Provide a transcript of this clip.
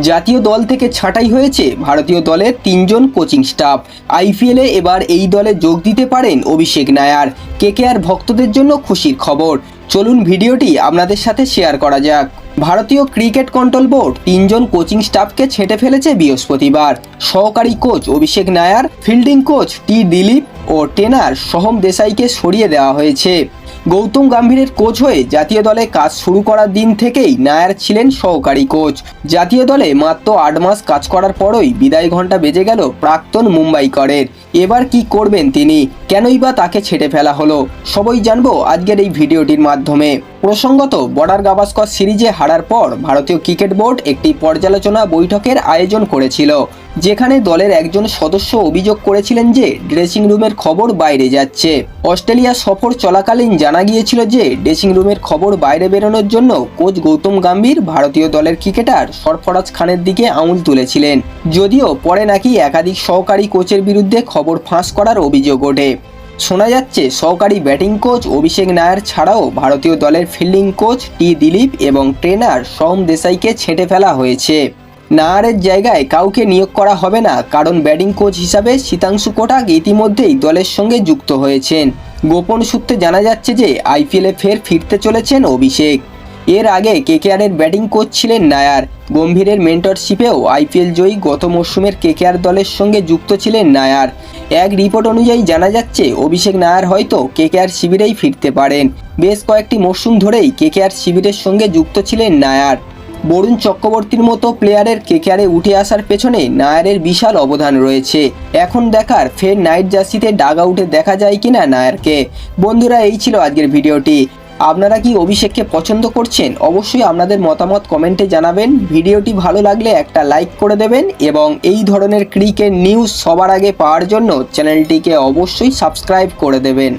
জাতীয় দল থেকে ছাঁটাই হয়েছে ভারতীয় দলের তিনজন কোচিং স্টাফ। আইপিএলে এবার এই দলে যোগ দিতে পারেন অভিষেক নায়ার। কেকেআর ভক্তদের জন্য খুশির খবর। চলুন ভিডিওটি আপনাদের সাথে শেয়ার করা যাক। ভারতীয় ক্রিকেট কন্ট্রোল বোর্ড তিনজন কোচিং স্টাফকে ছেঁটে ফেলেছে বৃহস্পতিবার। সহকারী coach Abhishek Nayar, fielding coach T Dilip ও টেনার সোহম দেসাইকে সরিয়ে দেওয়া হয়েছে। গৌতম গম্ভীরের কোচ হয়ে জাতীয় দলে কাজ শুরু করার দিন থেকেই নায়ার ছিলেন সহকারী কোচ। জাতীয় দলে মাত্র আট মাস কাজ করার পরই বিদায় ঘণ্টা বেজে গেল প্রাক্তন মুম্বাইকরের। এবার কি করবেন তিনি? কেনই বা তাকে ছেটে ফেলা হলো? সবই জানব আজকের এই ভিডিওটির মাধ্যমে। প্রসঙ্গত, বর্ডার গাভাস্কর সিরিজে হারার পর ভারতীয় ক্রিকেট বোর্ড একটি পর্যালোচনা বৈঠকের আয়োজন করেছিল। যেখানে দলের একজন সদস্য অভিযোগ করেছিলেন যে ড্রেসিং রুমের খবর বাইরে যাচ্ছে। অস্ট্রেলিয়া সফর চলাকালীন জানা গিয়েছিল যে ড্রেসিং রুমের খবর বাইরে বেরোনোর জন্য কোচ গৌতম গাম্ভীর ভারতীয় দলের ক্রিকেটার সরফরাজ খানের দিকে আঙুল তুলেছিলেন। যদিও পরে নাকি একাধিক সহকারী কোচের বিরুদ্ধে খবর ফাঁস করার অভিযোগ ওঠে। শোনা যাচ্ছে, সহকারী ব্যাটিং কোচ অভিষেক নায়ার ছাড়াও ভারতীয় দলের ফিল্ডিং কোচ টি দিলীপ এবং ট্রেনার সোম দেশাইকে ছেঁটে ফেলা হয়েছে। নায়ারের জায়গায় কাউকে নিয়োগ করা হবে না, কারণ ব্যাটিং কোচ হিসাবে শীতাংশু কোটাক ইতিমধ্যেই দলের সঙ্গে যুক্ত হয়েছেন। গোপন সূত্রে জানা যাচ্ছে যে, আইপিএলে ফের ফিরতে চলেছেন অভিষেক। এর আগে কেকেআরের ব্যাটিং কোচ ছিলেন নায়ার। গম্ভীরের মেন্টরশিপেও আইপিএল জয়ী গত মরশুমের কেকেআর দলের সঙ্গে যুক্ত ছিলেন নায়ার। এক রিপোর্ট অনুযায়ী জানা যাচ্ছে, অভিষেক নায়ার হয়তো কেকেআর শিবিরেই ফিরতে পারেন। বেশ কয়েকটি মরশুম ধরেই কেকেআর শিবিরের সঙ্গে যুক্ত ছিলেন নায়ার। বরুণ চক্রবর্তীর মতো প্লেয়ারের কেকেআরে উঠে আসার পেছনে নায়ারের বিশাল অবদান রয়েছে। এখন দেখার ফের নাইট জার্সিতে ডাগ আউটে দেখা যায় কিনা নায়ারকে। বন্ধুরা, এই ছিল আজকের ভিডিওটি। আপনারা কি অভিষেককে পছন্দ করছেন? অবশ্যই আপনাদের মতামত কমেন্টে জানাবেন। ভিডিওটি ভালো লাগলে একটা লাইক করে দেবেন এবং এই ধরনের ক্রিকেট নিউজ সবার আগে পাওয়ার জন্য চ্যানেলটিকে অবশ্যই সাবস্ক্রাইব করে দেবেন।